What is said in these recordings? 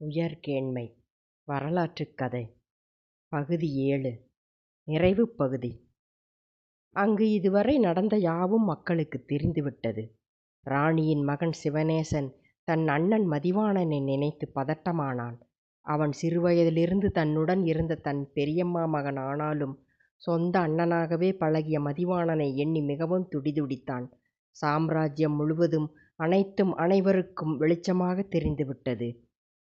உயர்கேண்மை வரலாற்றுக் கதை பகுதி ஏழு நிறைவுப் பகுதி அங்கு இதுவரை நடந்த யாவும் மக்களுக்கு தெரிந்துவிட்டது. ராணியின் மகன் சிவநேசன் தன் அண்ணன் மதிவாணனை நினைத்து பதட்டமானான். அவன் சிறுவயதிலிருந்து தன்னுடன் இருந்த தன் பெரியம்மா மகன் ஆனாலும் சொந்த அண்ணனாகவே பழகிய மதிவாணனை எண்ணி மிகவும் துடிதுடித்தான். சாம்ராஜ்யம் முழுவதும் அனைத்தும் அனைவருக்கும் வெளிச்சமாக தெரிந்துவிட்டது.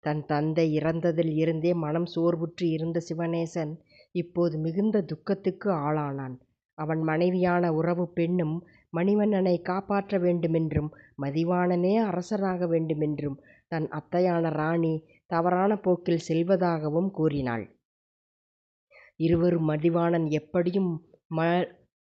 தன் தந்தை இறந்ததில் இருந்தே மனம் சோர்வுற்று இருந்த சிவநேசன் இப்போது மிகுந்த துக்கத்துக்கு ஆளானான். அவன் மனைவியான உறவுப் பெண்ணும் மணிவண்ணனைக் காப்பாற்ற வேண்டுமென்றும் மதிவாணனே அரசராக வேண்டுமென்றும் தன் அத்தையான ராணி தவறான போக்கில் செல்வதாகவும் கூறினாள். இருவரும் மதிவாணன் எப்படியும்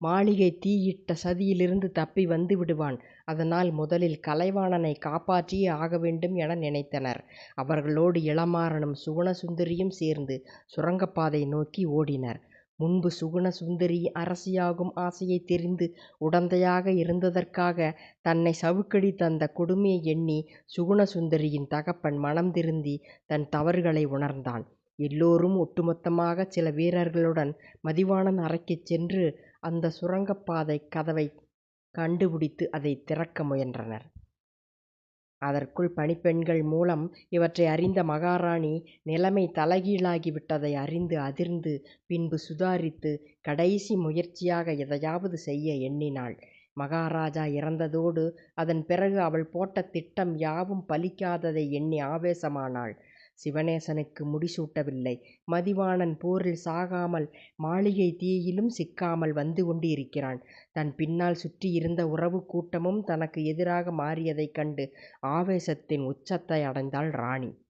மாளிகை தீயிட்ட சதியிலிருந்து தப்பி வந்துவிடுவான். அதனால் முதலில் கலைவாணனைக் காப்பாற்றியே ஆகவேண்டும் என நினைத்தனர். அவர்களோடு இளமாறனும் சுகுணசுந்தரியும் சேர்ந்து சுரங்கப்பாதை நோக்கி ஓடினர். முன்பு சுகுணசுந்தரி அரசியாகும் ஆசையைத் தெரிந்து உடந்தையாக இருந்ததற்காக தன்னைச் சவுக்கடி தந்த கொடுமையை எண்ணி சுகுணசுந்தரியின் தகப்பன் மனம் திருந்தி தன் தவறுகளை உணர்ந்தான். எல்லோரும் ஒட்டுமொத்தமாக சில வீரர்களுடன் மதிவாணன் அறைக்குச் சென்று அந்த சுரங்கப்பாதை கதவைக் கண்டுபிடித்து அதைத் திறக்க முயன்றனர். அதற்குள் பணிப்பெண்கள் மூலம் இவற்றை அறிந்த மகாராணி நிலைமை தலைகீழாகி விட்டதை அறிந்து அதிர்ந்து பின்பு சுதாரித்து கடைசி முயற்சியாக எதையாவது செய்ய எண்ணினாள். மகாராஜா இறந்ததோடு அதன் பிறகு அவள் போட்ட திட்டம் யாவும் பலிக்காததை எண்ணி ஆவேசமானாள். சிவநேசனுக்கு முடிசூட்டவில்லை. மதிவாணன் போரில் சாகாமல் மாளிகைத் தீயிலும் சிக்காமல் வந்து கொண்டிருக்கிறான். தன் பின்னால் சுற்றியிருந்த உறவுக் கூட்டமும் தனக்கு எதிராக மாறியதைக் கண்டு ஆவேசத்தின் உச்சத்தை அடைந்தாள் ராணி.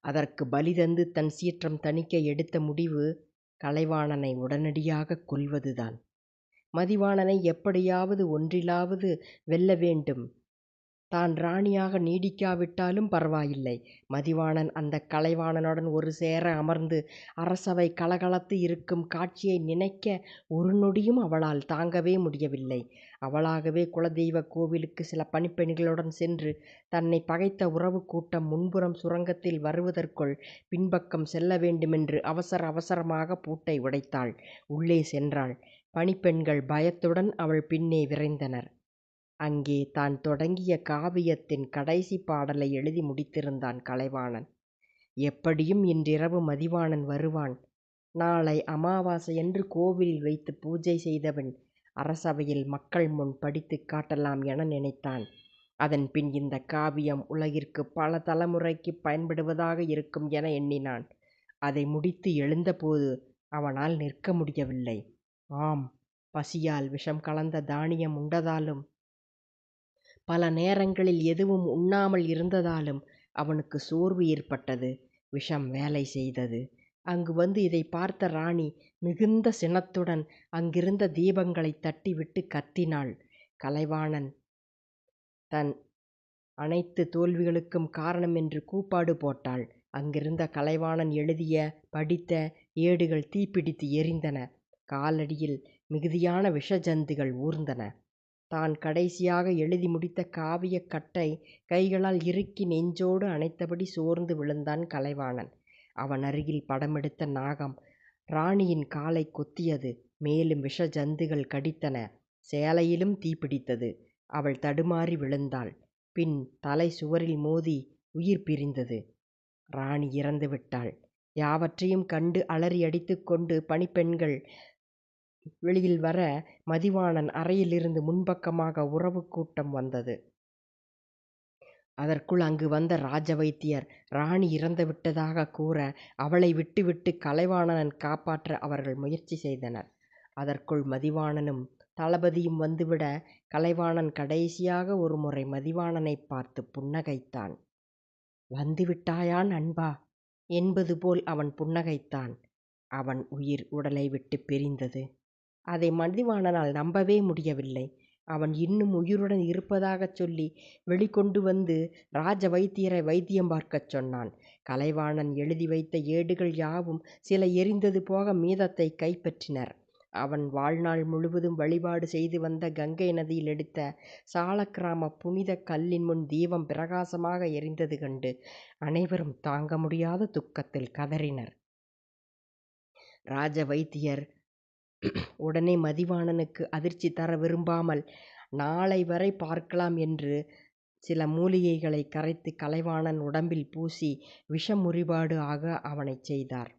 அதற்குப் பலி தந்து தன் சீற்றம் தணிக்க எடுத்த முடிவு கலைவாணனை உடனடியாகக் கொல்வதுதான். மதிவாணனை எப்படியாவது ஒன்றிலாவது வெல்ல வேண்டும். தான் ராணியாக நீடிக்காவிட்டாலும் பரவாயில்லை. மதிவாணன் அந்தக் கலைவாணனுடன் ஒரு சேர அமர்ந்து அரசவை கலகலத்து இருக்கும் காட்சியை நினைக்க ஒரு நொடியும் அவளால் தாங்கவே முடியவில்லை. அவளாகவே குலதெய்வக் கோவிலுக்கு சில பணிப்பெண்களுடன் சென்று தன்னைப் பகைத்த உறவுக் கூட்டம் முன்புறம் சுரங்கத்தில் வருவதற்குள் பின்பக்கம் செல்ல வேண்டுமென்று அவசர அவசரமாகப் பூட்டை உடைத்தாள். உள்ளே சென்றாள். பணிப்பெண்கள் பயத்துடன் அவள் பின்னே விரைந்தனர். அங்கே தான் தொடங்கிய காவியத்தின் கடைசிப் பாடலை எழுதி முடித்திருந்தான் கலைவாணன். எப்படியும் இன்றிரவு மதிவாணன் வருவான். நாளை அமாவாசையன்று கோவிலில் வைத்து பூஜை செய்தபின் அரசவையில் மக்கள் முன் படித்துக் காட்டலாம் என நினைத்தான். அதன்பின் இந்தக் காவியம் உலகிற்குப் பல தலைமுறைக்குப் பயன்படுவதாக இருக்கும் என எண்ணினான். அதை முடித்து எழுந்தபோது அவனால் நிற்க முடியவில்லை. ஆம் பசியால் விஷம் கலந்த தானியம் உண்டதாலும் பல நேரங்களில் எதுவும் உண்ணாமல் இருந்ததாலும் அவனுக்கு சோர்வு ஏற்பட்டது. விஷம் வேலை செய்தது. அங்கு வந்து இதை பார்த்த ராணி மிகுந்த சினத்துடன் அங்கிருந்த தீபங்களைத் தட்டிவிட்டு கத்தினாள். கலைவாணன் தன் அனைத்து தோல்விகளுக்கும் காரணம் என்று கூப்பாடு போட்டாள். அங்கிருந்த கலைவாணன் எழுதிய படித்த ஏடுகள் தீப்பிடித்து எரிந்தன. காலடியில் மிகுதியான விஷஜந்துகள் ஊர்ந்தன. தான் கடைசியாக எழுதி முடித்த காவியக் கட்டை கைகளால் இறுக்கி நெஞ்சோடு அணைத்தபடி சோர்ந்து விழுந்தான் கலைவாணன். அவனருகில் படமெடுத்த நாகம் ராணியின் காலைக் கொத்தியது. மேலும் விஷ ஜந்துகள் கடித்தன. சேலையிலும் தீப்பிடித்தது. அவள் தடுமாறி விழுந்தாள். பின் தலை சுவரில் மோதி உயிர் பிரிந்தது. ராணி இறந்துவிட்டாள். யாவற்றையும் கண்டு அலறி அடித்துக்கொண்டு பணிப்பெண்கள் வெளியில் வர மதிவாணன் அறையிலிருந்து முன்பக்கமாக உறவு கூட்டம் வந்தது. அதற்குள் அங்கு வந்த ராஜவைத்தியர் ராணி இறந்துவிட்டதாகக் கூற அவளை விட்டுவிட்டு கலைவாணனன் காப்பாற்ற அவர்கள் முயற்சி செய்தனர். அதற்குள் மதிவாணனும் தளபதியும் வந்துவிட கலைவாணன் கடைசியாக ஒருமுறை மதிவாணனைப் பார்த்து புன்னகைத்தான். வந்துவிட்டாயா நண்பா? என்பது போல் அவன் புன்னகைத்தான். அவன் உயிர் உடலை விட்டுப் பிரிந்தது. அதை மதிவாணனால் நம்பவே முடியவில்லை. அவன் இன்னும் உயிருடன் இருப்பதாகச் சொல்லி வெளிக்கொண்டு வந்து ராஜ வைத்தியரை வைத்தியம் பார்க்கச் சொன்னான். கலைவாணன் எழுதி வைத்த ஏடுகள் யாவும் சில எரிந்தது போக மீதத்தைக் கைப்பற்றினர். அவன் வாழ்நாள் முழுவதும் வழிபாடு செய்து வந்த கங்கை நதியில் எடுத்த சாலக்கிராம புனித கல்லின் முன் தீபம் பிரகாசமாக எரிந்தது கண்டு அனைவரும் தாங்க முடியாத துக்கத்தில் கதறினர் ராஜ வைத்தியர் உடனே மதிவாணனுக்கு அதிர்ச்சி தர விரும்பாமல் நாளை வரை பார்க்கலாம் என்று சில மூலிகைகளை கரைத்து கலைவாணன் உடம்பில் பூசி விஷமுறிபாடு ஆக அவனைச் செய்தார்.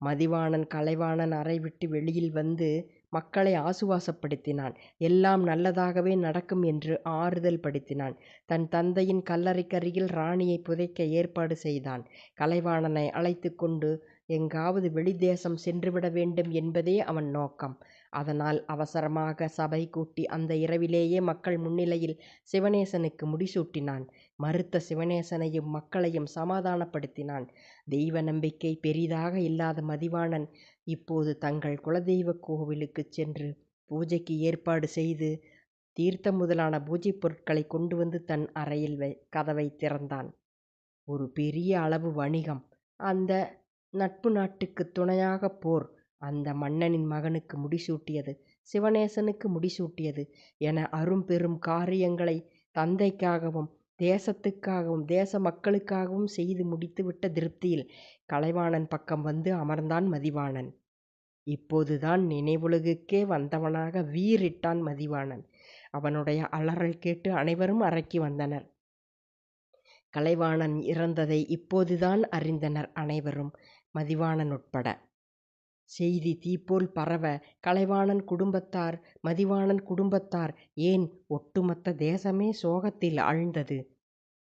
மதிவாணன் கலைவாணன் அறை விட்டு வெளியில் வந்து மக்களை ஆசுவாசப்படுத்தினான். எல்லாம் நல்லதாகவே நடக்கும் என்று ஆறுதல் படுத்தினான். தன் தந்தையின் கல்லறைக்கருகில் ராணியை புதைக்க ஏற்பாடு செய்தான். கலைவாணனை அழைத்து கொண்டு எங்காவது வெளிதேசம் சென்றுவிட வேண்டும் என்பதே அவன் நோக்கம். அதனால் அவசரமாக சபை கூட்டி அந்த இரவிலேயே மக்கள் முன்னிலையில் சிவனேசனுக்கு முடிசூட்டினான். மறுத்த சிவனேசனையும் மக்களையும் சமாதானப்படுத்தினான். தெய்வ நம்பிக்கை பெரிதாக இல்லாத மதிவாணன் இப்போது தங்கள் குலதெய்வ கோவிலுக்குச் சென்று பூஜைக்கு ஏற்பாடு செய்து தீர்த்தம் முதலான பூஜைப் பொருட்களை கொண்டு வந்து தன் அறையில் வை கதவை திறந்தான். ஒரு பெரிய அளவு வணிகம். அந்த நட்பு நாட்டுக்கு துணையாக போர். அந்த மன்னனின் மகனுக்கு முடிசூட்டியது சிவனேசனுக்கு முடிசூட்டியது என அரும்பெரும் காரியங்களை தந்தைக்காகவும் தேசத்துக்காகவும் தேச மக்களுக்காகவும் செய்து முடித்துவிட்ட திருப்தியில் கலைவாணன் பக்கம் வந்து அமர்ந்தான் மதிவாணன். இப்போதுதான் நினைவுலகுக்கே வந்தவனாக வீறிட்டான் மதிவாணன். அவனுடைய அலறல் கேட்டு அனைவரும் அறைக்கு வந்தனர். கலைவாணன் இறந்ததை இப்போதுதான் அறிந்தனர் அனைவரும். மதிவாணன் உட்பட. செய்தி தீப்போல் பரவ கலைவாணன் குடும்பத்தார் மதிவாணன் குடும்பத்தார் ஏன் ஒட்டுமொத்த தேசமே சோகத்தில் ஆழ்ந்தது?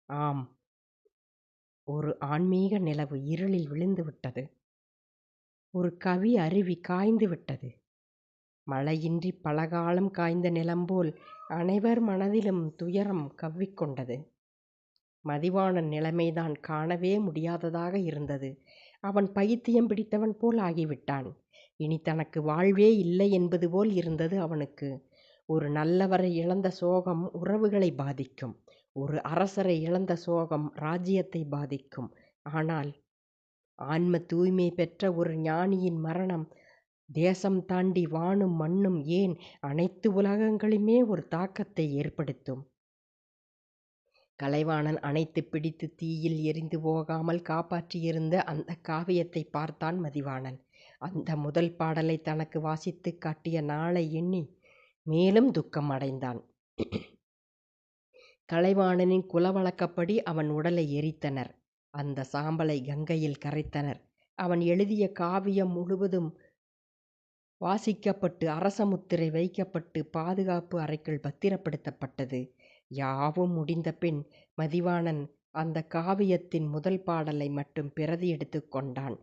ஆம். ஒரு ஆன்மீக நிலவு இருளில் விழுந்து விட்டது. ஒரு கவி அருவி காய்ந்து விட்டது. மழையின்றி பலகாலம் காய்ந்த நிலம்போல் அனைவர் மனதிலும் துயரம் கவ்விக்கொண்டது மதிவாணன் நிலைமைதான் காணவே முடியாததாக இருந்தது. அவன் பைத்தியம் பிடித்தவன் போல் ஆகிவிட்டான். இனி தனக்கு வாழ்வே இல்லை என்பது போல் இருந்தது அவனுக்கு. ஒரு நல்லவரை இழந்த சோகம் உறவுகளை பாதிக்கும். ஒரு அரசரை இழந்த சோகம் ராஜ்யத்தை பாதிக்கும். ஆனால் ஆன்ம தூய்மை பெற்ற ஒரு ஞானியின் மரணம் தேசம் தாண்டி வானும் மண்ணும் ஏன் அனைத்து உலகங்களுமே ஒரு தாக்கத்தை ஏற்படுத்தும்? கலைவாணன் அணைத்து பிடித்து தீயில் எரிந்து போகாமல் காப்பாற்றியிருந்த அந்த காவியத்தை பார்த்தான் மதிவாணன். அந்த முதல் பாடலை தனக்கு வாசித்து காட்டிய நாளை எண்ணி மேலும் துக்கம் அடைந்தான். கலைவாணனின் குலவழக்கப்படி அவன் உடலை எரித்தனர். அந்த சாம்பலை கங்கையில் கரைத்தனர். அவன் எழுதிய காவியம் முழுவதும் வாசிக்கப்பட்டு அரச முத்திரை வைக்கப்பட்டு பாதுகாப்பு அறைக்குள் பத்திரப்படுத்தப்பட்டது. யாவும் முடிந்த பின் மதிவாணன் அந்த காவியத்தின் முதல் பாடலை மட்டும் பிரதி எடுத்து கொண்டான்.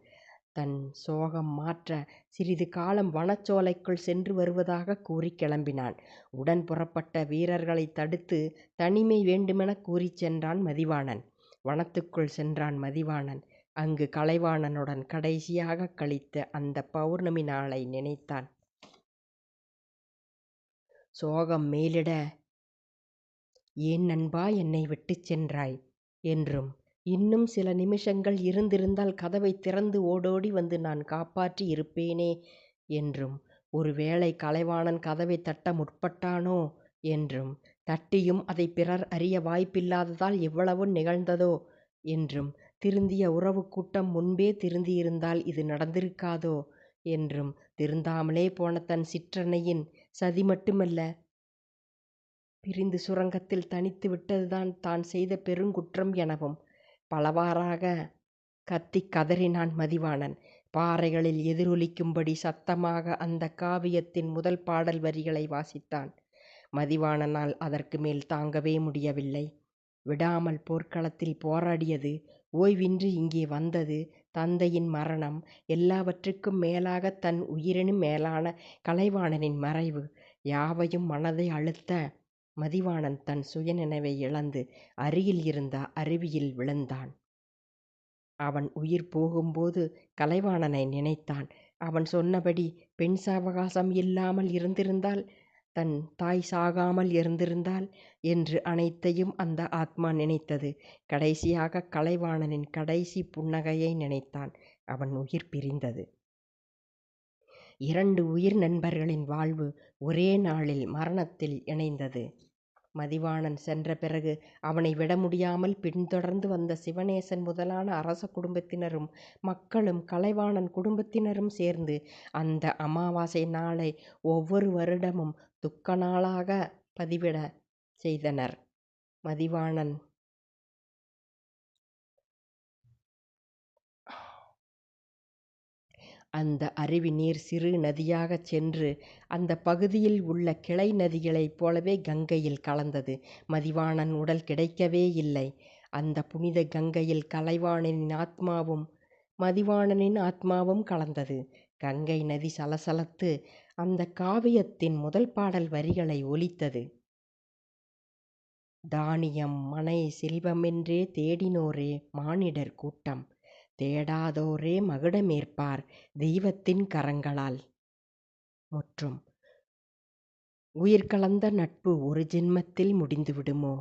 தன் சோகம் மாற்ற சிறிது காலம் வனச்சோலைக்குள் சென்று வருவதாக கூறி கிளம்பினான். உடன் புறப்பட்ட வீரர்களை தடுத்து தனிமை வேண்டுமென கூறிச் சென்றான் மதிவாணன். வனத்துக்குள் சென்றான் மதிவாணன். அங்கு கலைவாணனுடன் கடைசியாக கழித்த அந்த பௌர்ணமி நாளை நினைத்தான். சோகம் மேலிட ஏன் நண்பா என்னை விட்டுச் சென்றாய்? என்றும் இன்னும் சில நிமிஷங்கள் இருந்திருந்தால் கதவை திறந்து ஓடோடி வந்து நான் காப்பாற்றி இருப்பேனே? என்றும் ஒருவேளை கலைவாணன் கதவை தட்ட முற்பட்டானோ? என்றும் தட்டியும் அதை பிறர் அறிய வாய்ப்பில்லாததால் எவ்வளவு நிகழ்ந்ததோ? என்றும் திருந்திய உறவு கூட்டம் முன்பே திருந்தியிருந்தால் இது நடந்திருக்காதோ? என்றும் திருந்தாமலே போன தன் சிற்றன்னையின் சதி மட்டுமல்ல பிரிந்து சுரங்கத்தில் தனித்து விட்டதுதான் தான் செய்த பெருங்குற்றம் எனவும். பலவாறாக கத்தி கதறினான் மதிவாணன். பாறைகளில் எதிரொலிக்கும்படி சத்தமாக அந்த காவியத்தின் முதல் பாடல் வரிகளை வாசித்தான். மதிவாணனால் அதற்கு மேல் தாங்கவே முடியவில்லை. விடாமல் போர்க்களத்தில் போராடியது ஓய்வின்றி இங்கே வந்தது தந்தையின் மரணம் எல்லாவற்றுக்கும் மேலாக தன் உயிரினும் மேலான கலைவாணனின் மறைவு யாவையும் மனதை அழுத்த மதிவாணன் தன் சுயநினைவை இழந்து அருகில் இருந்த அருவியில் விழுந்தான். அவன் உயிர் போகும்போது கலைவாணனை நினைத்தான். அவன் சொன்னபடி பெண் சாவகாசம் இல்லாமல் இருந்திருந்தால் தன் தாய் சாகாமல் இருந்திருந்தால் என்று அனைத்தையும் அந்த ஆத்மா நினைத்தது. கடைசியாக கலைவாணனின் கடைசி புன்னகையை நினைத்தான். அவன் உயிர் பிரிந்தது. இரண்டு உயிர் நண்பர்களின் வாழ்வு ஒரே நாளில் மரணத்தில் இணைந்தது. மதிவாணன் சென்ற பிறகு அவனை விட முடியாமல் பின்தொடர்ந்து வந்த சிவநேசன் முதலான அரச குடும்பத்தினரும் மக்களும் கலைவாணன் குடும்பத்தினரும் சேர்ந்து அந்த அமாவாசை நாளை ஒவ்வொரு வருடமும் துக்க நாளாகப் பதிவிடச் செய்தனர். மதிவாணன் அந்த அருவி நீர் சிறு நதியாகச் சென்று அந்தப் பகுதியில் உள்ள கிளை நதிகளைப் போலவே கங்கையில் கலந்தது. மதிவாணன் உடல் கிடைக்கவே இல்லை. அந்தப் புனித கங்கையில் கலைவாணனின் ஆத்மாவும் மதிவாணனின் ஆத்மாவும் கலந்தது. கங்கை நதி சலசலத்து அந்தக் காவியத்தின் முதல் பாடல் வரிகளை ஒலித்தது. தானியம் மனை செல்வமென்றே தேடினோரே மானிடர் கூட்டம் தேடாதோரே மகுடமேற்பார் தெய்வத்தின் கரங்களால். முற்றும். உயிர் கலந்த நட்பு ஒரு ஜென்மத்தில் முடிந்துவிடுமோ